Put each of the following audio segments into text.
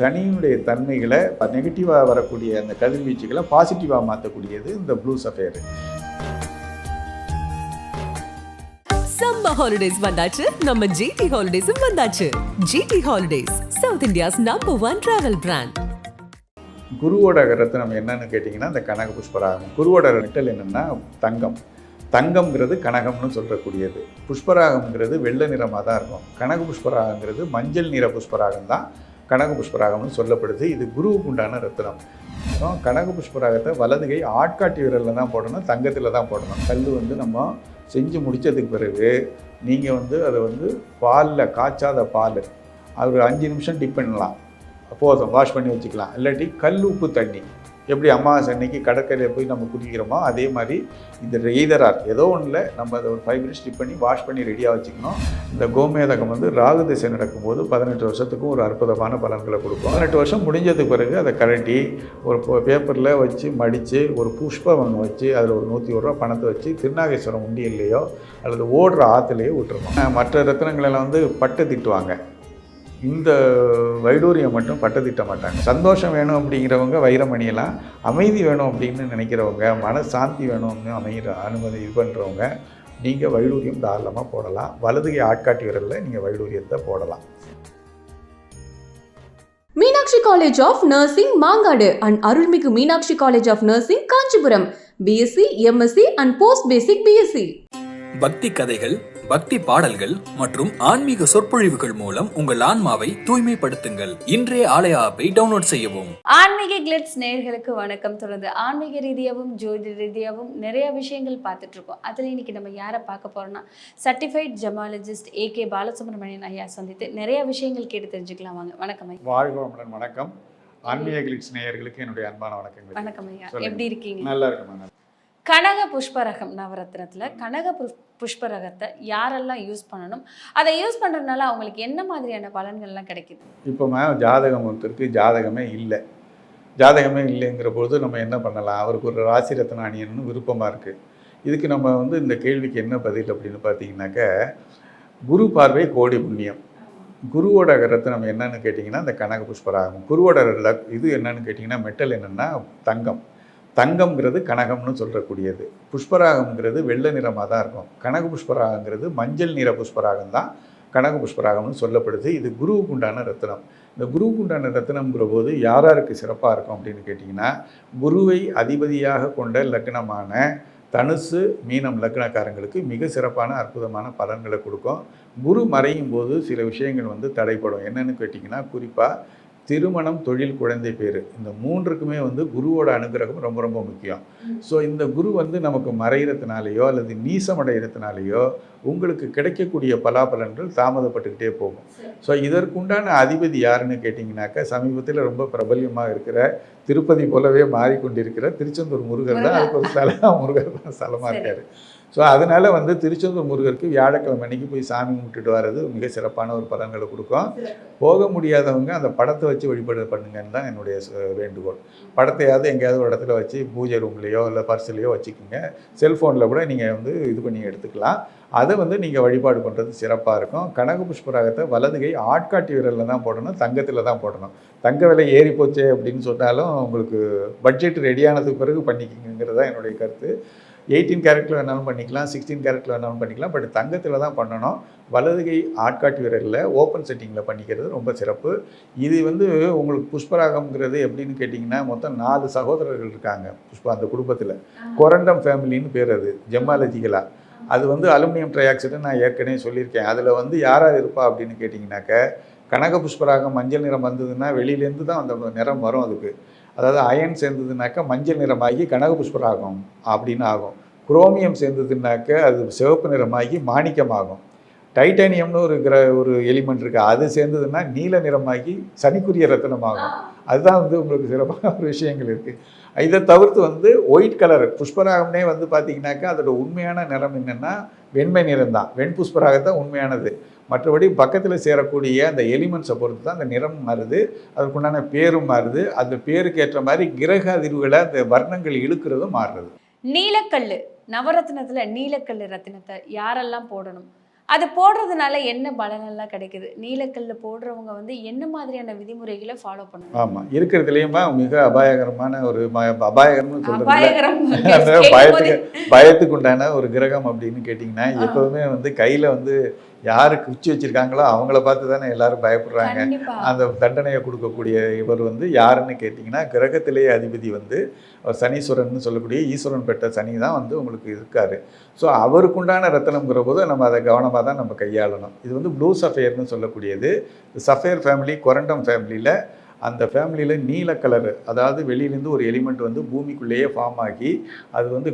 சனியினுடைய தன்மைகளை நெகட்டிவாக வரக்கூடிய அந்த கதிர்வீச்சுகளை பாசிட்டிவாக மாற்றக்கூடியது இந்த ப்ளூ சஃபேர் சம்மர் ஹாலிடேஸ் வந்தாச்சு. நம்ம ஜிடி ஹாலிடேஸும் வந்தாச்சு. GD holidays South India's number one travel brand குருவோட ரத்தினம் என்னன்னு கேட்டிங்கன்னா இந்த கனக புஷ்பராகம். குருவோட மெட்டல் என்னென்னா தங்கம். தங்கம்ங்கிறது கனகம்னு சொல்லக்கூடியது. புஷ்பராகம்ங்கிறது வெள்ளை நிறமாக தான் இருக்கும். கனக புஷ்பராகங்கிறது மஞ்சள் நிற புஷ்பராகம் தான் கனக புஷ்பராகம்னு சொல்லப்படுது. இது குருவுக்கு உண்டான ரத்னம். கனக புஷ்பராகத்தை வலதுகை ஆட்காட்டி விரலில் தான் போடணும் தங்கத்தில் தான் போடணும். கல் வந்து நம்ம செஞ்சு முடித்ததுக்கு பிறகு நீங்கள் வந்து அதை வந்து பாலில் காய்ச்சாத பால். அது ஒரு அஞ்சு நிமிஷம் டிப் பண்ணலாம். போதும் வாஷ் பண்ணி வச்சுக்கலாம். இல்லாட்டி கல் உப்பு தண்ணி. எப்படி அமாவாசை அன்னைக்கு கடற்கரையில் போய் நம்ம குதிக்கிறோமோ அதே மாதிரி இந்த எய்தரார் ஏதோ ஒன்றில் நம்ம அதை ஒரு ஃபைவ் மினிட்ஸ் ஸ்டிப் பண்ணி வாஷ் பண்ணி ரெடியாக வச்சுக்கணும். இந்த கோமேதகம் வந்து ராகு திசை நடக்கும்போது பதினெட்டு வருஷத்துக்கும் ஒரு அற்புதமான பலன்களை கொடுக்கும். பதினெட்டு வருஷம் முடிஞ்சதுக்கு பிறகு அதை கழட்டி ஒரு பேப்பரில் வச்சு மடித்து ஒரு புஷ்பம் ஒன்று வச்சு அதில் ஒரு நூற்றி ஒரு ரூபா பணத்தை வச்சு திருநாகேஸ்வரம் உண்டியல்லையோ அல்லது ஓடுற ஆற்றுலையோ விட்டுருக்கோம் மற்ற ரத்தினங்களெல்லாம் வந்து பட்டு திட்டுவாங்க. இந்த வைடூரியம் மட்டும் பட்டதிட்ட மாட்டாங்க சந்தோஷம் வேணும் அப்படிங்கிறவங்க வைரமணியெல்லாம் அமைதி வேணும் அப்படின்னு நினைக்கிறவங்க மன சாந்தி வேணும்னு அமைகிற அனுமதி இது பண்ணுறவங்க நீங்கள் வைடூரியம் தாராளமாக போடலாம். வலதுகை ஆட்காட்டி விரலில் நீங்கள் வைடூரியத்தை போடலாம். Meenakshi college of nursing Mangadu and Arulmigu Meenakshi college of nursing Kanchipuram. BSc MSc and post basic BSc பக்தி கதைகள் பக்தி பாடல்கள் மற்றும் ஆன்மீக சொற்பொழிவுகள் மூலம் உங்கள் ஆன்மாவை தூய்மைப்படுத்துங்கள். இன்றைய ஆலய ஆப்பை டவுன்லோட் செய்யவும். ஆன்மீக கிளிட்ஸ் நேயர்களுக்கு வணக்கம். தொடர்ந்து ஆன்மீக ரீதியாகவும் ஜோதி ரீதியாகவும் நிறைய விஷயங்கள் பார்த்துட்டு இருக்கோம். அதில் இன்னைக்கு நம்ம யாரை பார்க்க போறோம்னா certified gemologist A K Balasubramanian ஐயா சந்தித்து நிறைய விஷயங்கள் கேட்டு தெரிஞ்சுக்கலாம் வாங்க. வணக்கம் வாழ்க வளமுடன். வணக்கம். ஆன்மீக கிளிக்ஸ் நேயர்களுக்கு என்னுடைய அன்பான வணக்கங்கள். வணக்கம் ஐயா. எப்படி இருக்கீங்க? நல்லா இருக்குமா கனக புஷ்பரகம் நவரத்னத்துல கனக புஷ்- புஷ்பரகத்தை யாரெல்லாம் யூஸ் பண்ணணும்? அதை யூஸ் பண்ணுறதுனால அவங்களுக்கு என்ன மாதிரியான பலன்கள்லாம் கிடைக்குது? இப்போ ஜாதகம் ஒருத்தருக்கு ஜாதகமே இல்லை. ஜாதகமே இல்லைங்கிற பொழுது நம்ம என்ன பண்ணலாம்? அவருக்கு ஒரு ராசி ரத்ன அணியணும்னு விருப்பமாக இருக்குது இதுக்கு நம்ம வந்து இந்த கேள்விக்கு என்ன பதில் அப்படின்னு பார்த்தீங்கன்னாக்க குரு பார்வை கோடி புண்ணியம். குருவோட நம்ம என்னன்னு கேட்டிங்கன்னா இந்த கனக புஷ்பராகம் குருவோட இது என்னன்னு கேட்டிங்கன்னா மெட்டல் என்னென்னா தங்கம். தங்கம்ங்கிறது கனகம்னு சொல்லக்கூடியது புஷ்பராகம்ங்கிறது வெள்ளை நிறமாக தான் இருக்கும். கனக புஷ்பராகங்கிறது மஞ்சள் நிற புஷ்பராகம் தான் கனக புஷ்பராகம்னு சொல்லப்படுது. இது குருவுக்கு உண்டான ரத்தினம் இந்த குருவுக்கு உண்டான ரத்தினம்ங்கிற போது யார் யாருக்கு சிறப்பாக இருக்கும் அப்படின்னு கேட்டிங்கன்னா குருவை அதிபதியாக கொண்ட லக்னமான தனுசு மீனம் லக்னக்காரங்களுக்கு மிக சிறப்பான அற்புதமான பலன்களை கொடுக்கும். குரு மறையும் போது சில விஷயங்கள் வந்து தடைப்படும். என்னென்னு கேட்டிங்கன்னா குறிப்பாக திருமணம் தொழில் குழந்தை பேர். இந்த மூன்றுக்குமே வந்து குருவோட அனுகிரகம் ரொம்ப ரொம்ப முக்கியம். ஸோ இந்த குரு வந்து நமக்கு மறைகிறதுனாலையோ அல்லது நீசமடைகிறதுனாலையோ உங்களுக்கு கிடைக்கக்கூடிய பலாபலன்கள் தாமதப்பட்டுக்கிட்டே போகும். ஸோ இதற்குண்டான அதிபதி யாருன்னு கேட்டிங்கனாக்கா சமீபத்தில் ரொம்ப பிரபல்யமாக இருக்கிற திருப்பதி போலவே மாறிக்கொண்டிருக்கிற திருச்செந்தூர் முருகர் தான். அதுக்கு ஒரு ஸ்தல முருகர் தான். ஸ்தலமாக. இருக்காரு. ஸோ அதனால் வந்து திருச்செந்தூர் முருகருக்கு வியாழக்கிழமை அன்னைக்கு போய் சாமி கும்பிட்டுட்டு வர்றது மிக சிறப்பான ஒரு பலன்களை கொடுக்கும். போக முடியாதவங்க அந்த படத்தை வச்சு வழிபாடு பண்ணுங்கன்னு தான் என்னுடைய வேண்டுகோள். படத்தையாவது எங்கேயாவது ஒரு இடத்துல வச்சு பூஜை ரூம்லேயோ இல்லை பர்ஸ்லேயோ வச்சுக்கோங்க. செல்ஃபோனில் கூட நீங்கள் வந்து இது பண்ணி எடுத்துக்கலாம். அதை வந்து நீங்கள் வழிபாடு பண்ணுறது சிறப்பாக இருக்கும். கனக புஷ்பராகத்தை வலதுகை ஆட்காட்டி விரலில் தான் போடணும் தங்கத்தில் தான் போடணும். தங்க விலை ஏறி போச்சே அப்படின்னு சொன்னாலும் உங்களுக்கு பட்ஜெட் ரெடியானதுக்கு பிறகு பண்ணிக்கிங்கிறது தான் என்னுடைய கருத்து. எயிட்டீன் கேரட்டில் வேணாலும் பண்ணிக்கலாம் சிக்ஸ்டீன் கேரட்டில் வேணாலும் பண்ணிக்கலாம் பட் தங்கத்தில் தான் பண்ணணும். வலதுகை ஆட்காட்டி விரலில் ஓப்பன் செட்டிங்கில் பண்ணிக்கிறது ரொம்ப சிறப்பு. இது வந்து உங்களுக்கு புஷ்பராகம்ங்கிறது எப்படின்னு கேட்டிங்கன்னா மொத்தம் நாலு சகோதரர்கள் இருக்காங்க புஷ்பா அந்த குடும்பத்தில். கொரண்டம் ஃபேமிலின்னு பேர் அது ஜெமாலஜிக்கலாக அது வந்து அலுமினியம் ட்ரைஆக்சைடு நான் ஏற்கனவே சொல்லியிருக்கேன். அதில் வந்து யாராக இருப்பா அப்படின்னு கேட்டிங்கனாக்க கனக புஷ்பராகம் மஞ்சள் நிறம் வந்ததுன்னா வெளியிலேருந்து தான் அந்த நிறம் வரும் அதுக்கு. அதாவது அயன் சேர்ந்ததுனாக்கா மஞ்சள் நிறமாகி கனக புஷ்பராகம் அப்படின்னு ஆகும். குரோமியம் சேர்ந்ததுனாக்க அது சிவப்பு நிறமாகி மாணிக்கமாகும். டைட்டானியம்னு ஒரு கிர ஒரு எலிமெண்ட் இருக்குது அது சேர்ந்ததுன்னா நீல நிறமாகி சனிக்குரிய ரத்தனமாகும். அதுதான் வந்து உங்களுக்கு சிறப்பான ஒரு விஷயங்கள் இருக்குது இதை தவிர்த்து வந்து ஒயிட் கலர் புஷ்பராகம்னே வந்து பார்த்தீங்கன்னாக்கா அதோட உண்மையான நிறம் என்னென்னா வெண்மை நிறம் தான். வெண் புஷ்பராகத்தான் உண்மையானது. மற்றபடி பக்கத்தில் சேரக்கூடிய அந்த எலிமெண்ட்ஸை பொறுத்து தான் அந்த நிறம் மாறுது. அதுக்குண்டான பேரும் மாறுது. அந்த பேருக்கு ஏற்ற மாதிரி கிரக அதிர்வுகளை அந்த வர்ணங்கள் இழுக்கிறதும் மாறுறது. நீலக்கல் நவரத்னத்துல நீலக்கல்லு ரத்தினத்தை யாரெல்லாம் போடணும்? அது போடுறதுனால என்ன பலனெல்லாம் கிடைக்குது? நீலக்கல்ல போடுறவங்க வந்து என்ன மாதிரியான விதிமுறைகளை ஃபாலோ பண்ணணும்? ஆமாம் இருக்கிறதுலேயுமா மிக அபாயகரமான ஒரு அபாயகரம்னு சொல்றது பயத்துக்கு பயத்துக்கு உண்டான ஒரு கிரகம் அப்படின்னு கேட்டிங்கன்னா ஆ. எப்போதுமே வந்து கையில் வந்து யாரு குச்சி வச்சிருக்காங்களோ அவங்கள பார்த்து தானே எல்லாரும் பயப்படுறாங்க. அந்த தண்டனையை கொடுக்கக்கூடிய இவர் வந்து யாருன்னு கேட்டிங்கன்னா கிரகத்திலேயே அதிபதி வந்து சனீஸ்வரன் சொல்லக்கூடிய ஈஸ்வரன் பெற்ற சனி தான் வந்து உங்களுக்கு இருக்காரு. ஸோ அவருக்குண்டான ரத்தனம்ங்கிற போது நம்ம அதை கவனமாக தான் நம்ம கையாளணும். இது வந்து ப்ளூ சஃபேர்னு சொல்லக்கூடியது. சஃபேர் ஃபேமிலி கொரண்டம் ஃபேமிலியில் அந்த ஃபேமிலியில் நீல கலர் அதாவது வெளியிலேருந்து ஒரு எலிமெண்ட் வந்து பூமிக்குள்ளேயே ஃபார்ம் ஆகி அது வந்து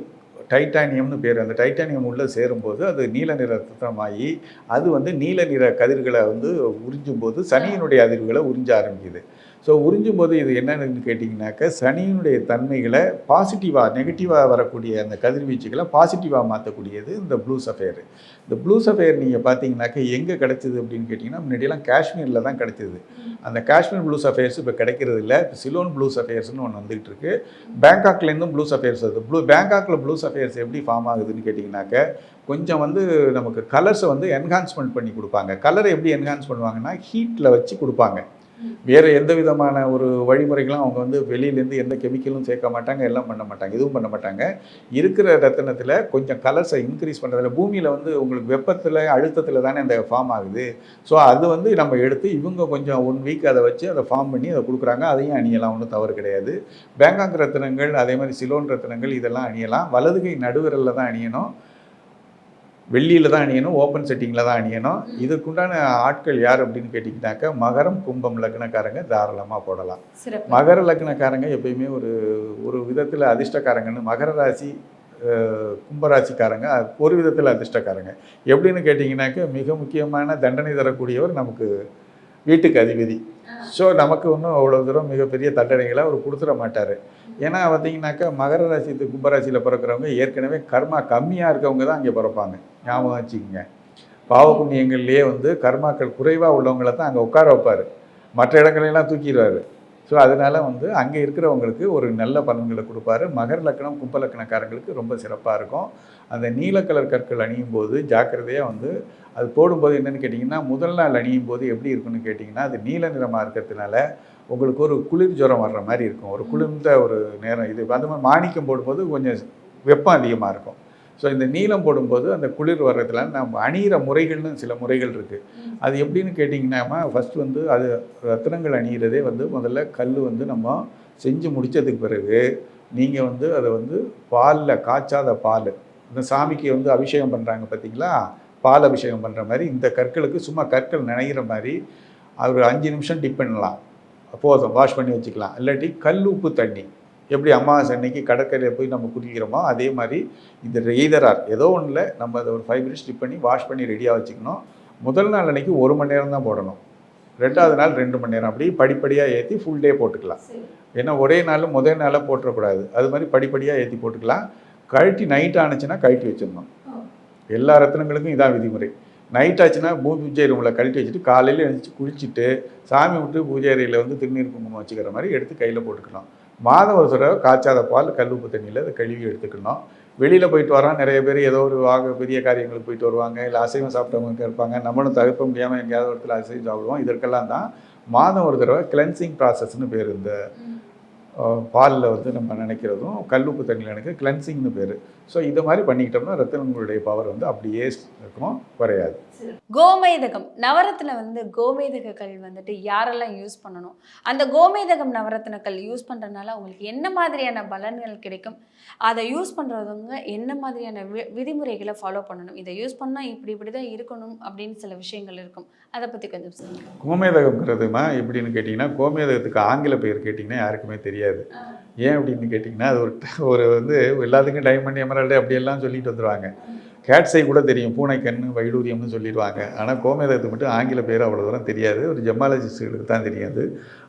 டைட்டானியம்னு பேர். அந்த டைட்டானியம் உள்ளே சேரும்போது அது நீல நிற ரத்தனமாகி அது வந்து நீல நிற கதிர்களை வந்து உறிஞ்சும் போது சனியினுடைய அதிர்வுகளை உறிஞ்ச ஆரம்பிக்குது. ஸோ உறிஞ்சும் போது இது என்னன்னு கேட்டிங்கனாக்கா சனியினுடைய தன்மைகளை பாசிட்டிவாக நெகட்டிவாக வரக்கூடிய அந்த கதிர்வீச்சுகளை பாசிட்டிவாக மாற்றக்கூடியது இந்த ப்ளூ சஃபேர் இந்த ப்ளூ சஃபேர் நீங்கள் பார்த்தீங்கனாக்கா எங்கே கிடச்சிது அப்படின்னு கேட்டிங்கன்னா முன்னாடியெல்லாம் காஷ்மீரில் தான் கிடச்சிது. அந்த காஷ்மீர் ப்ளூ சஃபேர்ஸ் இப்போ கிடைக்கிறது இல்லை. இப்போ சிலோன் ப்ளூ சஃபேர்ஸ்னு ஒன்று வந்துகிட்டு இருக்கு. பேங்காக்லேருந்தும் ப்ளூ சஃபேர்ஸ் வருது. ப்ளூ பேங்காக்கில் ப்ளூ சஃபேர்ஸ் எப்படி ஃபார்ம் ஆகுதுன்னு கேட்டிங்கனாக்க கொஞ்சம் வந்து நமக்கு கலர்ஸை வந்து என்ஹான்ஸ்மெண்ட் பண்ணி கொடுப்பாங்க. கலரை எப்படி என்ஹான்ஸ் பண்ணுவாங்கன்னா ஹீட்டில் வச்சு கொடுப்பாங்க. வேறு எந்த விதமான ஒரு வழிமுறைகளும் அவங்க வந்து வெளியிலேருந்து எந்த கெமிக்கலும் சேர்க்க மாட்டாங்க எல்லாம் பண்ண மாட்டாங்க இதுவும் பண்ண மாட்டாங்க. இருக்கிற ரத்தினத்தில் கொஞ்சம் கலர்ஸை இன்க்ரீஸ் பண்ணுறதுல பூமியில் வந்து உங்களுக்கு வெப்பத்தில் அழுத்தத்தில் தானே அந்த ஃபார்ம் ஆகுது. ஸோ அது வந்து நம்ம எடுத்து இவங்க கொஞ்சம் ஒன் வீக் அதை வச்சு அதை ஃபார்ம் பண்ணி அதை கொடுக்குறாங்க. அதையும் அணியலாம் ஒன்றும் தவறு கிடையாது. பேங்காங் ரத்தினங்கள் அதே மாதிரி சிலோன் ரத்தினங்கள் இதெல்லாம் அணியலாம். வலதுகை நடுவிரலில் தான் அணியணும். வெள்ளியில் தான் அணியணும் ஓப்பன் செட்டிங்கில் தான் அணியணும். இதுக்குண்டான ஆட்கள் யார் அப்படின்னு கேட்டிங்கனாக்கா மகரம் கும்பம் லக்னக்காரங்க தாராளமாக போடலாம். மகர லக்னக்காரங்க எப்பயுமே ஒரு ஒரு விதத்தில் அதிர்ஷ்டக்காரங்கன்னு மகர ராசி கும்பராசிக்காரங்க ஒரு விதத்தில் அதிர்ஷ்டக்காரங்க. எப்படின்னு கேட்டிங்கனாக்க மிக முக்கியமான தண்டனை தரக்கூடியவர் நமக்கு வீட்டுக்கு அதிபதி. ஸோ நமக்கு ஒன்றும் அவ்வளோ தூரம் மிகப்பெரிய தண்டனைகளை அவர் கொடுத்துட மாட்டார். ஏன்னா பார்த்தீங்கன்னாக்கா மகர ராசி கும்பராசியில் பிறக்கிறவங்க ஏற்கனவே கர்மா கம்மியாக இருக்கவங்க தான் அங்கே பிறப்பாங்க. ஞாபகம் வச்சுக்கோங்க. பாவ புண்ணியங்கள்லேயே வந்து கர்மாக்கள் குறைவாக உள்ளவங்கள தான் அங்கே உட்கார வைப்பார். மற்ற இடங்களெல்லாம் தூக்கிடுவார். ஸோ அதனால வந்து அங்கே இருக்கிறவங்களுக்கு ஒரு நல்ல பலன்களை கொடுப்பாரு. மகர லக்கணம் கும்ப லக்கணக்காரங்களுக்கு ரொம்ப சிறப்பாக இருக்கும். அந்த நீல கலர் கற்கள் அணியும் போது ஜாக்கிரதையாக வந்து அது போடும்போது என்னன்னு கேட்டிங்கன்னா முதல் நாள் அணியும் போது எப்படி இருக்குன்னு கேட்டிங்கன்னா அது நீல நிறமாக இருக்கிறதுனால உங்களுக்கு ஒரு குளிர் ஜுரம் வர்ற மாதிரி இருக்கும். ஒரு குளிர்ந்த ஒரு நேரம். இது அந்த மாதிரி மாணிக்கம் போடும்போது கொஞ்சம் வெப்பம் அதிகமாக இருக்கும். ஸோ இந்த நீளம் போடும்போது அந்த குளிர் வர்றதுல நம்ம அணிகிற முறைகள்னு சில முறைகள் இருக்குது அது எப்படின்னு கேட்டிங்கன்னா ஃபஸ்ட் வந்து அது ரத்தினங்கள் அணிகிறதே வந்து முதல்ல கல் வந்து நம்ம செஞ்சு முடித்ததுக்கு பிறகு நீங்கள் வந்து அதை வந்து பாலில் காய்ச்சாத பால். இந்த சாமிக்கு வந்து அபிஷேகம் பண்ணுறாங்க பார்த்தீங்களா பால் அபிஷேகம் பண்ணுற மாதிரி இந்த கற்களுக்கு சும்மா கற்கள் நினைகிற மாதிரி அது ஒரு அஞ்சு நிமிஷம் டிப் பண்ணலாம். போதும் வாஷ் பண்ணி வச்சுக்கலாம். இல்லாட்டி கல் உப்பு தண்ணி. எப்படி அமாவாசை அன்னைக்கு கடற்கரையில் போய் நம்ம குடிக்கிறோமோ அதே மாதிரி இந்த எய்தரார் ஏதோ ஒன்றில் நம்ம அதை ஒரு ஃபைவ் மினிட்ஸ் டிப் பண்ணி வாஷ் பண்ணி ரெடியாக வச்சுக்கணும். முதல் நாள் அன்னைக்கு ஒரு மணி நேரம் தான் போடணும். ரெண்டாவது நாள் ரெண்டு மணி நேரம். அப்படி படிப்படியாக ஏற்றி ஃபுல் டே போட்டுக்கலாம். ஏன்னா ஒரே நாள் முதல் நாளாக போட்டுறக்கூடாது. அது மாதிரி படிப்படியாக ஏற்றி போட்டுக்கலாம். கழட்டி நைட் ஆனுச்சுன்னா கழட்டி வச்சிடணும். எல்லா ரத்னங்களுக்கும் இதான் விதிமுறை. நைட் ஆச்சுன்னா பூ- பூஜை ரூமில் கழட்டி வச்சுட்டு காலையில் எழுந்திரிச்சு குளிச்சுட்டு சாமி விட்டு பூஜை அறையில் வந்து திருநீர் குங்குமம் வச்சுக்கிற மாதிரி எடுத்து கையில் போட்டுக்கணும். மாதம் ஒரு தடவை காய்ச்சாத பால் கல் உப்பு தண்ணியில் அதை கழுவி எடுத்துக்கணும். வெளியில் போயிட்டு வரோம் நிறைய பேர் ஏதோ ஒரு வாக பெரிய காரியங்களுக்கு போயிட்டு வருவாங்க. இல்லை அசைவம் சாப்பிட்டவங்க இருப்பாங்க. நம்மளும் தவிர்க்க முடியாமல் எங்கேயாவது ஒரு இடத்துல அசைவம் சாப்பிடுவோம். இதற்கெல்லாம் தான் மாதம் ஒரு தடவை கிளென்சிங் ப்ராசஸ்னு பேர். இந்த பாலில் வந்து நம்ம நினைக்கிறதும் கல்லுப்பு தண்ணியில் நினைக்க கிளென்சிங்னு பேர். ஸோ இது மாதிரி பண்ணிக்கிட்டோம்னா ரத்தனங்களுடைய பவர் வந்து அப்படியே இருக்கும் குறையாது. கோமேதகம். நவரத்ன வந்து கோமேதக கல் வந்துட்டு யாரெல்லாம் யூஸ் பண்ணணும்? அந்த கோமேதகம் நவரத்ன கல் யூஸ் பண்ணுறதுனால அவங்களுக்கு என்ன மாதிரியான பலன்கள் கிடைக்கும்? அதை யூஸ் பண்ணுறவங்க என்ன மாதிரியான வி- விதிமுறைகளை ஃபாலோ பண்ணணும்? இதை யூஸ் பண்ணால் இப்படி இப்படி தான் இருக்கணும் அப்படின்னு சில விஷயங்கள் இருக்கும். அதை பற்றி கொஞ்சம் சொல்லுங்கள் கோமேதகம்ங்கிறதுமா எப்படின்னு கேட்டிங்கன்னா கோமேதகத்துக்கு ஆங்கில பெயர் கேட்டிங்கன்னா யாருக்குமே தெரியாது. ஏன் அப்படின்னு கேட்டிங்கன்னா அது ஒரு ஒரு வந்து எல்லாத்துக்கும் டைமண்ட் எமரால்டு அப்படியெல்லாம் சொல்லிட்டு வந்துடுவாங்க கேட்ஸை கூட தெரியும். பூனைக்கண்ணு வைடூரியம்னு சொல்லிடுவாங்க. ஆனால் கோமேதகத்துக்கு மட்டும் ஆங்கில பேர் அவ்வளோ தூரம் தெரியாது. ஒரு ஜெமாலஜிஸ்டுகளுக்கு தான் தெரியாது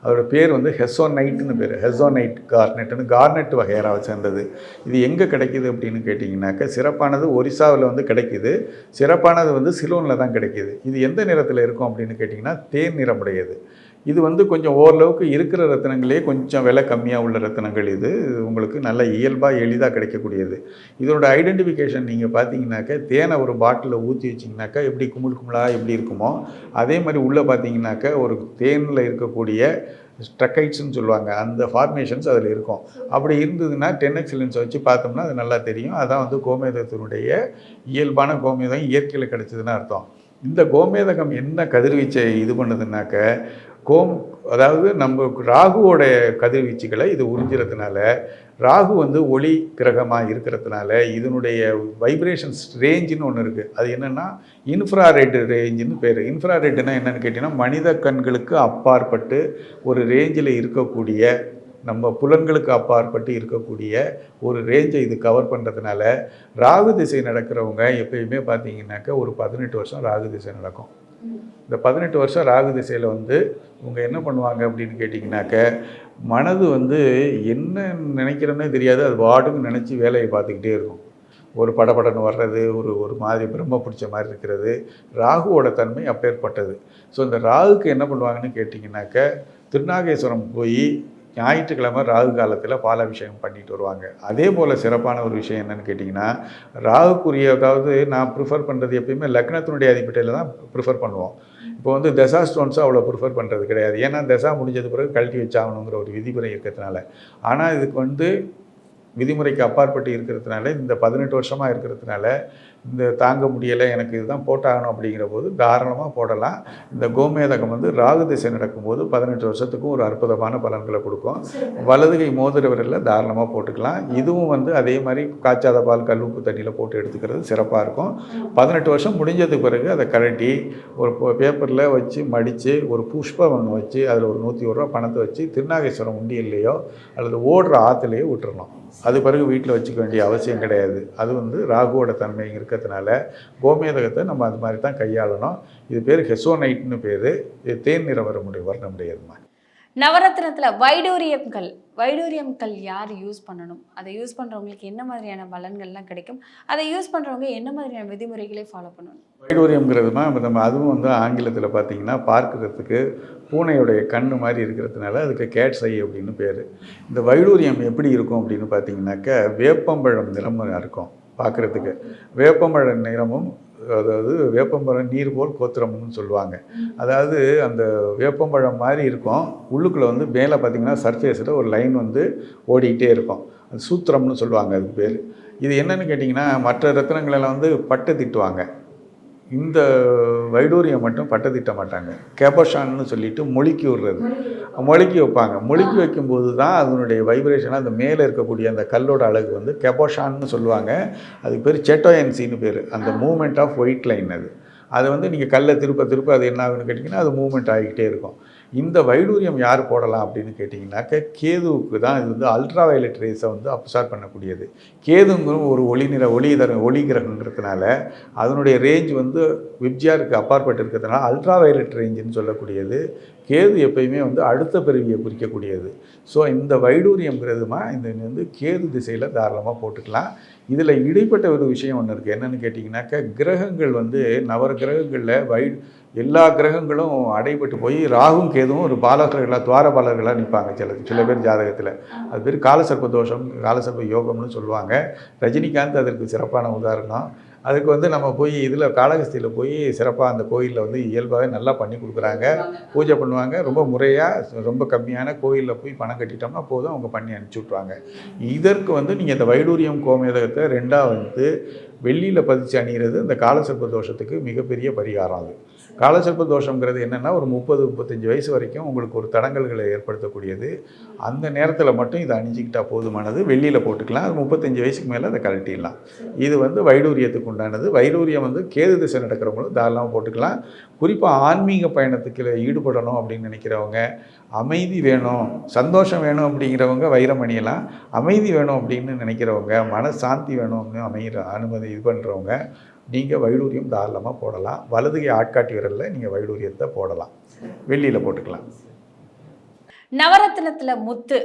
அதோட பேர் வந்து ஹெசோனைட்னு பேர். ஹெசோனைட் கார்னெட்னு கார்னெட் வகையராக சேர்ந்தது இது எங்கே கிடைக்குது அப்படின்னு கேட்டிங்கனாக்கா சிறப்பானது ஒரிசாவில் வந்து கிடைக்குது. சிறப்பானது வந்து சிலோனில் தான் கிடைக்குது. இது எந்த நிறத்தில் இருக்கும் அப்படின்னு கேட்டிங்கன்னா தேன் நிறமுடையது. இது வந்து கொஞ்சம் ஓரளவுக்கு இருக்கிற ரத்தினங்களே கொஞ்சம் விலை கம்மியாக உள்ள ரத்தினங்கள் இது. இது உங்களுக்கு நல்ல இயல்பாக எளிதாக கிடைக்கக்கூடியது. இதோட ஐடென்டிஃபிகேஷன் நீங்கள் பார்த்தீங்கன்னாக்க தேனை ஒரு பாட்டிலில் ஊற்றி வச்சிங்கனாக்கா எப்படி குமுள் குமுளாக எப்படி இருக்குமோ அதே மாதிரி உள்ளே பார்த்தீங்கன்னாக்க ஒரு தேனில் இருக்கக்கூடிய ஸ்ட்ரக்கைட்ஸ்னு சொல்லுவாங்க. அந்த ஃபார்மேஷன்ஸ் அதில் இருக்கும். அப்படி இருந்ததுன்னா டென் எக்ஸலன்ஸ் வச்சு பார்த்தோம்னா அது நல்லா தெரியும். அதான் வந்து கோமேதத்தினுடைய இயல்பான கோமேதம் இயற்கையில் கிடைச்சதுன்னு அர்த்தம். இந்த கோமேதகம் என்ன கதிர்வீச்சை இது பண்ணுதுன்னாக்க கோம் அதாவது நம்ம ராகுவோட கதிர்வீச்சுகளை இது உறிஞ்சிறதுனால ராகு வந்து ஒளி கிரகமாக இருக்கிறதுனால இதனுடைய வைப்ரேஷன்ஸ் ரேஞ்சுன்னு ஒன்று இருக்குது அது என்னென்னா இன்ஃப்ராரெட் ரேஞ்சுன்னு பேர். இன்ஃப்ராரெட்னா என்னென்னு கேட்டிங்கன்னா மனித கண்களுக்கு அப்பாற்பட்டு ஒரு ரேஞ்சில் இருக்கக்கூடிய நம்ம புலன்களுக்கு அப்பாற்பட்டு இருக்கக்கூடிய ஒரு ரேஞ்சை இது கவர் பண்ணுறதுனால ராகு திசை நடக்கிறவங்க எப்பயுமே பார்த்தீங்கன்னாக்க ஒரு பதினெட்டு வருஷம் ராகு திசை நடக்கும். இந்த பதினெட்டு வருஷம் ராகு திசையில் வந்து இவங்க என்ன பண்ணுவாங்க அப்படின்னு கேட்டிங்கனாக்க மனது வந்து என்ன நினைக்கிறோன்னே தெரியாது. அது பாட்டுக்கு நினச்சி வேலையை பார்த்துக்கிட்டே இருக்கும். ஒரு படபடன்னு வர்றது ஒரு ஒரு மாதிரி பிரம்ம பிடிச்ச மாதிரி இருக்கிறது ராகுவோட தன்மை அப்பேற்பட்டது. ஸோ இந்த ராகுக்கு என்ன பண்ணுவாங்கன்னு கேட்டிங்கனாக்க திருநாகேஸ்வரம் போய் ஞாயிற்றுக்கிழமை ராகு காலத்தில் பாலாபிஷேகம் பண்ணிட்டு வருவாங்க. அதே போல் சிறப்பான ஒரு விஷயம் என்னென்னு கேட்டிங்கன்னா ராகுக்குரியதாவது நான் ப்ரிஃபர் பண்ணுறது எப்பயுமே லக்னத்தினுடைய அதிபட்டையில் தான் ப்ரிஃபர் பண்ணுவோம். இப்போ வந்து தசா ஸ்டோன்ஸும் அவ்வளோ ப்ரிஃபர் பண்ணுறது கிடையாது. ஏன்னா தசா முடிஞ்சது பிறகு கழட்டி வச்சாகணுங்கிற ஒரு விதிமுறை இருக்கிறதுனால. ஆனால் இதுக்கு வந்து விதிமுறைக்கு அப்பாற்பட்டு இருக்கிறதுனால இந்த பதினெட்டு வருஷமாக இருக்கிறதுனால இந்த தாங்க முடியலை எனக்கு இதுதான் போட்டாகணும் அப்படிங்கிற போது தாராளமாக போடலாம். இந்த கோமேதகம் வந்து ராகு திசை நடக்கும்போது பதினெட்டு வருஷத்துக்கும் ஒரு அற்புதமான பலன்களை கொடுக்கும். வலதுகை மோதிர விரலில் தாராளமாக போட்டுக்கலாம். இதுவும் வந்து அதே மாதிரி காய்ச்சாத பால் கல்லுப்பு தண்ணியில் போட்டு எடுத்துக்கிறது சிறப்பாக இருக்கும். பதினெட்டு வருஷம் முடிஞ்சதுக்கு பிறகு அதை கழட்டி ஒரு பேப்பரில் வச்சு மடித்து ஒரு புஷ்பம் ஒன்று வச்சு அதில் ஒரு நூற்றி ஒரு ரூபா பணத்தை வச்சு திருநாகேஸ்வரம் உண்டியல்லையோ அல்லது ஓடுற ஆற்றுலையோ விட்டுறணும். அது பிறகு வீட்டில் வச்சுக்க வேண்டிய அவசியம் கிடையாது. அது வந்து ராகுவோட தன்மை இருக்கிறதுனால கோமேதகத்தை நம்ம அது மாதிரி தான் கையாளணும். இது பேர் ஹெசோனைட்னு பேர். இது தேன் நிற வர முடியும் வர்ண முடியாதுமா நவரத்னத்தில் வைடூரியம்கள் வைடூரியம்கள் யார் யூஸ் பண்ணணும்? அதை யூஸ் பண்ணுறவங்களுக்கு என்ன மாதிரியான பலன்கள்லாம் கிடைக்கும்? அதை யூஸ் பண்ணுறவங்க என்ன மாதிரியான விதிமுறைகளை ஃபாலோ பண்ணணும்? வைடூரியம்ங்கிறதுமா நம்ம அதுவும் வந்து ஆங்கிலத்தில் பார்த்தீங்கன்னா பார்க்குறதுக்கு பூனையுடைய கண்ணு மாதிரி இருக்கிறதுனால அதுக்கு கேட்ஸ் ஐ அப்படின்னு பேர். இந்த வைடூரியம் எப்படி இருக்கும் அப்படின்னு பார்த்தீங்கன்னாக்க வேப்பம்பழம் நிறமாக இருக்கும் பார்க்குறதுக்கு. வேப்பம்பழ நிறமும் அதாவது வேப்பம்பழம் நீர் போல் கோத்திரம்னு சொல்லுவாங்க. அதாவது அந்த வேப்பம்பழம் மாதிரி இருக்கும். உள்ளுக்குள்ளே வந்து மேலே பார்த்தீங்கன்னா சர்ஃபேஸில் ஒரு லைன் வந்து ஓடிக்கிட்டே இருக்கும். அது சூத்திரம்னு சொல்லுவாங்க அதுக்கு பேர். இது என்னன்னு கேட்டிங்கன்னா மற்ற ரத்தினங்களெல்லாம் வந்து பட்டு திட்டுவாங்க. இந்த வைடூரியம் மட்டும் பட்டு திட்ட மாட்டாங்க கேபஷான்னு சொல்லிட்டு மொழிக்கி விடுறது. மொழிக்கி வைப்பாங்க. மொழிக்கி வைக்கும்போது தான் அதனுடைய வைப்ரேஷன் அந்த மேலே இருக்கக்கூடிய அந்த கல்லோட அழகு வந்து கெபோஷான்னு சொல்லுவாங்க. அதுக்கு பேர் செட்டோயன்சின்னு பேர். அந்த மூமெண்ட் ஆஃப் ஒயிட் லைன் அது. அதை வந்து நீங்கள் கல்லை திருப்ப திருப்ப அது என்ன ஆகுன்னு கேட்டிங்கன்னா அது மூமெண்ட் ஆகிக்கிட்டே இருக்கும். இந்த வைடூரியம் யார் போடலாம் அப்படின்னு கேட்டிங்கனாக்க கேதுவுக்கு தான் இது வந்து அல்ட்ரா வயலட் ரேஸை வந்து அப்சார்ப் பண்ணக்கூடியது. கேதுங்கிற ஒரு ஒளி நிற ஒளி தர ஒளி கிரகங்கிறதுனால அதனுடைய ரேஞ்ச் வந்து விப்ஜியாருக்கு அப்பாற்பட்டு இருக்கிறதுனால அல்ட்ரா வயலட் ரேஞ்சுன்னு சொல்லக்கூடியது. கேது எப்பயுமே வந்து அடுத்த பிறவியை குறிக்கக்கூடியது. ஸோ இந்த வைடூரியம்ங்கிறதுமா இந்த வந்து கேது திசையில் தாராளமாக போட்டுக்கலாம். இதில் இடைப்பட்ட ஒரு விஷயம் ஒன்று இருக்குது என்னென்னு கேட்டிங்கனாக்கா கிரகங்கள் வந்து நவர கிரகங்களில் வை எல்லா கிரகங்களும் அடைபட்டு போய் ராகும் கேதுவும் ஒரு பாலகர்களாக துவாரபாலர்களாக நிற்பாங்க சில சில பேர் ஜாதகத்தில். அது பேர் காலசர்ப்ப தோஷம் காலசர்ப்ப யோகம்னு சொல்லுவாங்க. ரஜினிகாந்த் அதற்கு சிறப்பான உதாரணம். அதுக்கு வந்து நம்ம போய் இதில் காளகஸ்தியில் போய் சிறப்பாக அந்த கோயிலில் வந்து இயல்பாகவே நல்லா பண்ணி கொடுக்குறாங்க. பூஜை பண்ணுவாங்க. ரொம்ப முறையாக ரொம்ப கம்மியான கோயிலில் போய் பணம் கட்டிட்டோம்னா போதும் அவங்க பண்ணி அனுப்பிச்சி விட்ருவாங்க. இதற்கு வந்து நீங்கள் இந்த வைடூரியம் கோமேதகத்தை ரெண்டாக வந்து வெள்ளியில் பதிச்சு அணிகிறது இந்த காலசர்ப்ப தோஷத்துக்கு மிகப்பெரிய பரிகாரம் அது. காலசர்ப்ப தோஷங்கிறது என்னென்னா ஒரு முப்பது முப்பத்தஞ்சு வயசு வரைக்கும் உங்களுக்கு ஒரு தடங்கல்களை ஏற்படுத்தக்கூடியது. அந்த நேரத்தில் மட்டும் இதை அணிஞ்சிக்கிட்டால் போதுமானது. வெளியில் போட்டுக்கலாம். அது முப்பத்தஞ்சு வயசுக்கு மேலே அதை கழட்டிடலாம். இது வந்து வைடூரியத்துக்கு உண்டானது. வைடூரியம் வந்து கேது திசை நடக்கிறவங்களும் தாராளமாக போட்டுக்கலாம். குறிப்பாக ஆன்மீக பயணத்துக்கு ஈடுபடணும் அப்படின்னு நினைக்கிறவங்க அமைதி வேணும் சந்தோஷம் வேணும் அப்படிங்கிறவங்க வைரம் அணியலாம். அமைதி வேணும் அப்படின்னு நினைக்கிறவங்க மனசாந்தி வேணும் அப்படின்னு அமைகிற அனுமதி இது பண்ணுறவங்க நீங்கள் வைடூரியம் தாராளமாக போடலாம். வலதுகை ஆட்காட்டி விரலில் நீங்கள் வைடூரியத்தை போடலாம். வெள்ளியில் போட்டுக்கலாம். நவரத்னத்தில் முத்து.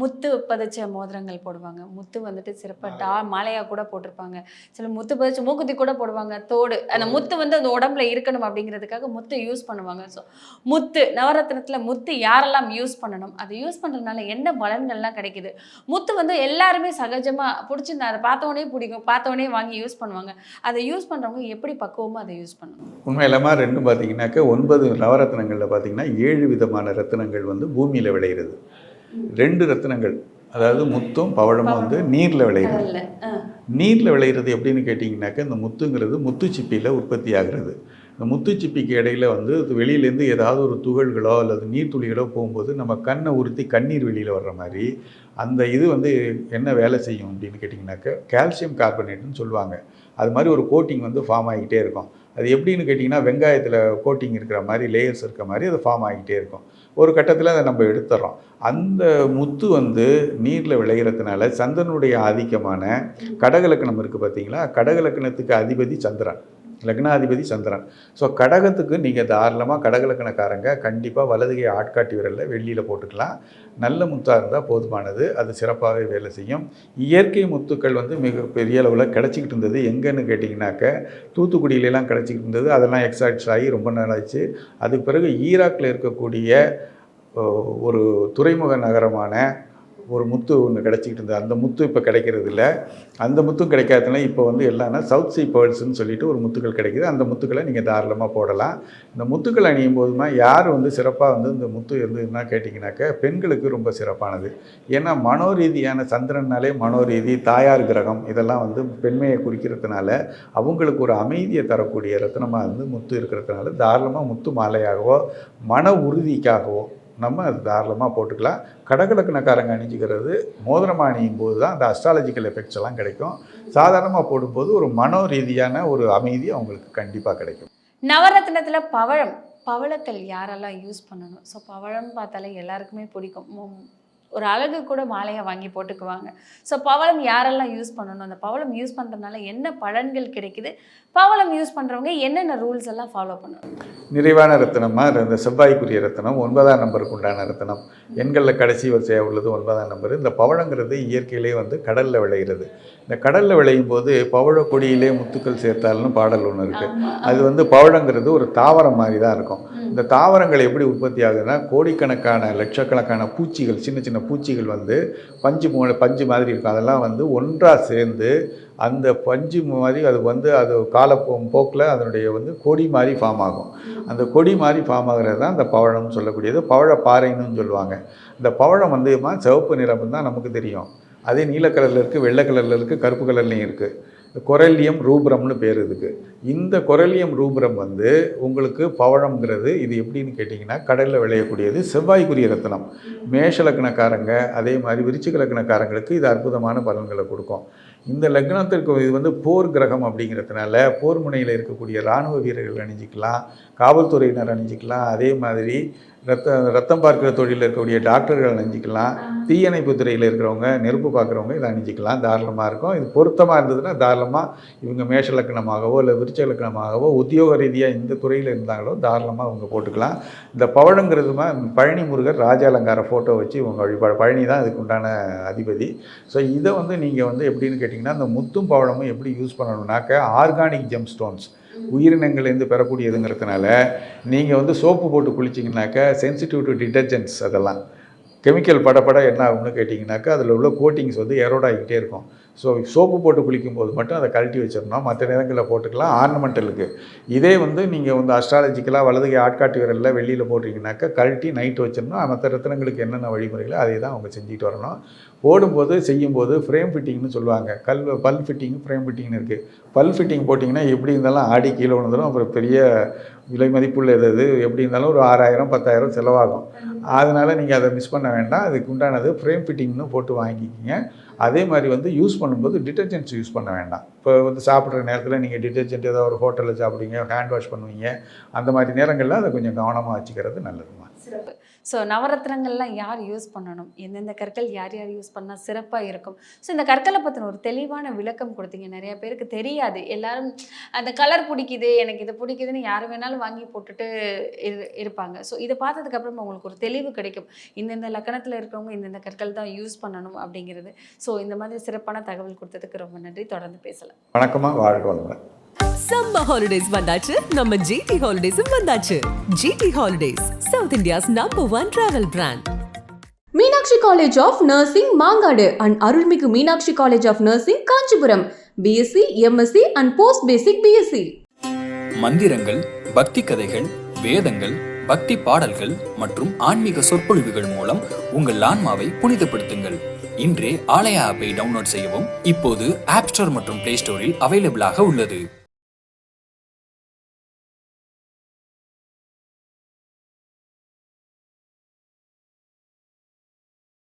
முத்து பதிச்ச மோதிரங்கள் போடுவாங்க. முத்து வந்துட்டு சிறப்பாக டா மாலையாக கூட போட்டிருப்பாங்க. சில முத்து பதிச்ச மூக்குத்தி கூட போடுவாங்க. தோடு. அந்த முத்து வந்து அந்த உடம்புல இருக்கணும் அப்படிங்கிறதுக்காக முத்து யூஸ் பண்ணுவாங்க. ஸோ முத்து நவரத்னத்தில் முத்து யாரெல்லாம் யூஸ் பண்ணணும்? அதை யூஸ் பண்ணுறதுனால என்ன பலன்கள்லாம் கிடைக்குது? முத்து வந்து எல்லாருமே சகஜமாக பிடிச்சிருந்தா அதை பார்த்தோன்னே பிடிக்கும். பார்த்தோன்னே வாங்கி யூஸ் பண்ணுவாங்க. அதை யூஸ் பண்ணுறவங்க எப்படி பக்குவமாக அதை யூஸ் பண்ணணும்? உண்மையிலமா ரெண்டும் பார்த்தீங்கன்னாக்க ஒன்பது நவரத்னங்களில் பார்த்தீங்கன்னா ஏழு விதமான ரத்தினங்கள் வந்து பூமியில் விளையிறது. ரெண்டு ரத்தினங்கள். அதாவது முத்தும் பவழமும் வந்து நீரில் விளையிறது நீரில் விளையிறது எப்படின்னு கேட்டிங்கனாக்கா இந்த முத்துங்கிறது முத்துச்சிப்பியில் உற்பத்தி ஆகிறது. இந்த முத்துச்சிப்பிக்கு இடையில வந்து வெளியிலேருந்து ஏதாவது ஒரு துகள்களோ அல்லது நீர்த்துளிகளோ போகும்போது நம்ம கண்ணை உறுத்தி கண்ணீர் வெளியில் வர்ற மாதிரி அந்த இது வந்து என்ன வேலை செய்யும் அப்படின்னு கேட்டிங்கனாக்கா கால்சியம் கார்பனேட்னு சொல்லுவாங்க. அது மாதிரி ஒரு கோட்டிங் வந்து ஃபார்ம் ஆகிக்கிட்டே இருக்கும். அது எப்படின்னு கேட்டிங்கன்னா வெங்காயத்தில் கோட்டிங் இருக்கிற மாதிரி லேயர்ஸ் இருக்கிற மாதிரி அது ஃபார்ம் ஆகிக்கிட்டே இருக்கும். ஒரு கட்டத்தில் அதை நம்ம எடுத்துடுறோம் அந்த முத்து வந்து நீரில் விளையிறதுனால சந்திரனுடைய ஆதிக்கமான கடகலக்கணம் இருக்குது பார்த்தீங்களா கடகலக்கணத்துக்கு அதிபதி சந்திரன். லக்னாதிபதி சந்திரன். ஸோ கடகத்துக்கு நீங்கள் தாராளமாக கடகலக்கணக்காரங்க கண்டிப்பாக வலதுகை ஆட்காட்டி விரலில் வெள்ளியில் போட்டுக்கலாம். நல்ல முத்தாக இருந்தால் போதுமானது. அது சிறப்பாகவே வேலை செய்யும். இயற்கை முத்துக்கள் வந்து மிக பெரிய அளவில் கிடச்சிக்கிட்டு இருந்தது. எங்கேன்னு கேட்டிங்கனாக்க தூத்துக்குடியிலலாம் கிடச்சிக்கிட்டு இருந்தது. அதெல்லாம் எக்ஸாக்ட்ஸ் ஆகி ரொம்ப நாளாச்சு அதுக்கு பிறகு ஈராக்கில் இருக்கக்கூடிய ஒரு துறைமுக நகரமான ஒரு முத்து ஒன்று கிடச்சிக்கிட்டு இருந்தது. அந்த முத்து இப்போ கிடைக்கிறது இல்லை. அந்த முத்தும் கிடைக்காததுனால இப்போ வந்து எல்லாம்னா சவுத் சி பேர்ல்ஸ்னு சொல்லிட்டு ஒரு முத்துக்கள் கிடைக்குது. அந்த முத்துக்களை நீங்கள் தாராளமாக போடலாம். இந்த முத்துக்கள் அணியும் போதுமா யார் வந்து சிறப்பாக வந்து இந்த முத்து இருந்ததுன்னா கேட்டிங்கனாக்க பெண்களுக்கு ரொம்ப சிறப்பானது. ஏன்னா மனோரீதியான சந்திரனாலே மனோரீதி தாயார் கிரகம் இதெல்லாம் வந்து பெண்மையை குறிக்கிறதுனால அவங்களுக்கு ஒரு அமைதியை தரக்கூடிய ரத்தனமாக வந்து முத்து இருக்கிறதுனால தாராளமாக முத்து மாலையாகவோ மன உறுதிக்காகவோ நம்ம அது தாராளமாக போட்டுக்கலாம். கடகலக்கணக்காரங்க அணிஞ்சிக்கிறது மோதிரமாக அணியும் போது தான் அந்த அஸ்ட்ராலஜிக்கல் எஃபெக்ட்ஸ் எல்லாம் கிடைக்கும். சாதாரணமாக போடும்போது ஒரு மனோ ரீதியான ஒரு அமைதி அவங்களுக்கு கண்டிப்பாக கிடைக்கும். நவரத்னத்தில் பவழம் பவளத்தல் யாரெல்லாம் யூஸ் பண்ணணும்? ஸோ பவழம் பார்த்தாலே எல்லாருக்குமே பிடிக்கும். ஒரு அழகு கூட மாலையை வாங்கி போட்டுக்குவாங்க. ஸோ பவளம் யாரெல்லாம் யூஸ் பண்ணணும்? அந்த பவளம் யூஸ் பண்ணுறதுனால என்ன பலன்கள் கிடைக்குது? பவளம் யூஸ் பண்ணுறவங்க என்னென்ன ரூல்ஸ் எல்லாம் ஃபாலோ பண்ணணும்? நிறைவான ரத்தனமாக இந்த செவ்வாய்க்குரிய ரத்தனம் ஒன்பதாம் நம்பருக்கு உண்டான ரத்தனம். எண்களில் கடைசி வரிசையாக உள்ளது ஒன்பதாம் நம்பர். இந்த பவளங்கிறது இயற்கையிலே வந்து கடலில் விளைகிறது இந்த கடலில் விளையும் போது பவழ கொடியிலே முத்துக்கள் சேர்த்தால்னு பாடல் ஒன்று இருக்குது அது வந்து பவழங்கிறது ஒரு தாவரம் மாதிரி தான் இருக்கும் இந்த தாவரங்கள் எப்படி உற்பத்தி ஆகுதுன்னா கோடிக்கணக்கான லட்சக்கணக்கான பூச்சிகள் சின்ன சின்ன பூச்சிகள் வந்து பஞ்சு பஞ்சு மாதிரி இருக்கும். அதெல்லாம் வந்து ஒன்றாக சேர்ந்து அந்த பஞ்சு மாதிரி அது வந்து அது காலப்போக்கில் அதனுடைய வந்து கொடி மாதிரி ஃபார்ம் ஆகும். அந்த கொடி மாதிரி ஃபார்ம் ஆகிறது தான் அந்த பவழம்னு சொல்லக்கூடியது. பவழ பாறைன்னு சொல்லுவாங்க. இந்த பவழம் வந்து சிவப்பு நிறம் தான் நமக்கு தெரியும். அதே நீல கலரில் இருக்குது வெள்ளை கலரில் இருக்குது கருப்பு கலர்லேயும் இருக்குது கொரல்லியம் ரூபரம்னு பேர் இதுக்கு. இந்த கொரல்லியம் ரூபரம் வந்து உங்களுக்கு பவழம்ங்கிறது இது எப்படின்னு கேட்டிங்கன்னா கடலில் விளையக்கூடியது செவ்வாய்க்குரிய ரத்தனம். மேஷ லக்னக்காரங்க அதே மாதிரி விருச்சிக லக்னக்காரங்களுக்கு இது அற்புதமான பலன்களை கொடுக்கும். இந்த லக்னத்திற்கு இது வந்து போர் கிரகம் அப்படிங்கிறதுனால போர் முனையில் இருக்கக்கூடிய இராணுவ வீரர்கள் அணிஞ்சிக்கலாம் காவல்துறையினர் அணிஞ்சிக்கலாம் அதே மாதிரி ரத்த ரத்தம் பார்க்குற தொழிலில் இருக்கக்கூடிய டாக்டர்கள் அணிஞ்சிக்கலாம். தீயணைப்பு துறையில் இருக்கிறவங்க நெருப்பு பார்க்குறவங்க இதை அணிஞ்சிக்கலாம். தாராளமாக இருக்கும். இது பொருத்தமாக இருந்ததுன்னா தாராளமாக இவங்க மேஷ லக்கணமாகவோ இல்லை விருச்ச லக்கணமாகவோ உத்தியோக ரீதியாக இந்த துறையில் இருந்தாங்களோ தாராளமாக அவங்க போட்டுக்கலாம். இந்த பவழங்கிறதுமா பழனி முருகர் ராஜ அலங்கார ஃபோட்டோ வச்சு இவங்க வழிபாடு பழனி தான் இதுக்கு உண்டான அதிபதி. ஸோ இதை வந்து நீங்கள் வந்து எப்படின்னு கேட்டிங்கன்னா இந்த முத்தும் பவழமும் எப்படி யூஸ் பண்ணணும்னாக்க ஆர்கானிக் ஜெம் ஸ்டோன்ஸ் உயிரினங்கள்லேருந்து பெறக்கூடியதுங்கிறதுனால நீங்கள் வந்து சோப்பு போட்டு குளிச்சிங்கனாக்கா சென்சிட்டிவ் டு டிட்டர்ஜென்ட்ஸ் அதெல்லாம். கெமிக்கல் படப்பட என்ன ஆகும்னு கேட்டிங்கனாக்கா அதில் உள்ள கோட்டிங்ஸ் வந்து எரோட் ஆகிக்கிட்டே இருக்கும். ஸோ சோப்பு போட்டு குளிக்கும் போது மட்டும் அதை கழட்டி வச்சிடணும். மற்ற நேரங்களில் போட்டுக்கலாம். ஆர்னமெண்டலுக்கு. இதே வந்து நீங்கள் வந்து அஸ்ட்ராலஜிக்கலாக வலதுகை ஆட்காட்டி விரலில் வெளியில் போட்டிங்கனாக்கா கழட்டி நைட்டு வச்சிடணும். மற்ற ரத்தினங்களுக்கு என்னென்ன வழிமுறைகளோ அதை தான் அவங்க செஞ்சுட்டு வரணும். போடும்போது செய்யும்போது ஃப்ரேம் ஃபிட்டிங்னு சொல்லுவாங்க. கல் பல் ஃபிட்டிங் ஃப்ரேம் ஃபிட்டிங்னு இருக்குது பல் ஃபிட்டிங் போட்டிங்கன்னா எப்படி இருந்தாலும் ஆடி கீழே விழுந்துடும் அப்புறம் பெரிய விலை மதிப்புள்ள இது எப்படி இருந்தாலும் ஒரு ஆறாயிரம் பத்தாயிரம் செலவாகும். அதனால் நீங்கள் அதை மிஸ் பண்ண வேண்டாம். அதுக்கு உண்டானது ஃப்ரேம் ஃபிட்டிங்னு போட்டு வாங்கிக்கிங்க. அதே மாதிரி வந்து யூஸ் பண்ணும்போது டிட்டர்ஜென்ட்ஸ் யூஸ் பண்ண வேண்டாம். இப்போ வந்து சாப்பிட்ற நேரத்தில் நீங்கள் டிட்டர்ஜென்ட் ஏதோ ஒரு ஹோட்டலில் சாப்பிடுவீங்க ஹேண்ட் வாஷ் பண்ணுவீங்க அந்த மாதிரி நேரங்களில் அதை கொஞ்சம் கவனமாக வச்சுக்கிறது நல்லதுமா ஸோ நவரத்னங்கள்லாம் யார் யூஸ் பண்ணணும்? எந்தெந்த கற்கள் யார் யார் யூஸ் பண்ணால் சிறப்பாக இருக்கும்? ஸோ இந்த கற்களை பற்றின ஒரு தெளிவான விளக்கம் கொடுத்தீங்க. நிறைய பேருக்கு தெரியாது. எல்லாரும் அந்த கலர் பிடிக்குது எனக்கு இது பிடிக்குதுன்னு யார் வேணாலும் வாங்கி போட்டுட்டு இரு இருப்பாங்க. ஸோ இதை பார்த்ததுக்கப்புறம் உங்களுக்கு ஒரு தெளிவு கிடைக்கும். இந்தந்த லக்கணத்தில் இருக்கிறவங்க இந்தந்த கற்கள் தான் யூஸ் பண்ணணும் அப்படிங்கிறது. ஸோ இந்த மாதிரி சிறப்பான தகவல் கொடுத்ததுக்கு ரொம்ப நன்றி. தொடர்ந்து பேசலாம். வணக்கமாக வாழ்க வளமுடன். சம்மர் ஹாலிடேஸ் வந்தாச்சு. நம்ம ஜிடி ஹாலிடேஸும் வந்தாச்சு. GD holidays South India's number one travel brand Meenakshi college of nursing Mangadu and Arulmigu Meenakshi college of nursing Kanchipuram. BSc MSc and post basic BSc மந்திரங்கள் பக்தி கதைகள் வேதங்கள் பக்தி பாடல்கள் மற்றும் ஆன்மீக சொற்பொழிவுகள் மூலம் உங்கள் ஆன்மாவை புனிதப்படுத்துங்கள். இன்றே ஆலயா ஆப்பை டவுன்லோட் செய்யவும் இப்போது ஆப் ஸ்டோர் மற்றும் பிளே ஸ்டோரில் அவைலபிளாக உள்ளது.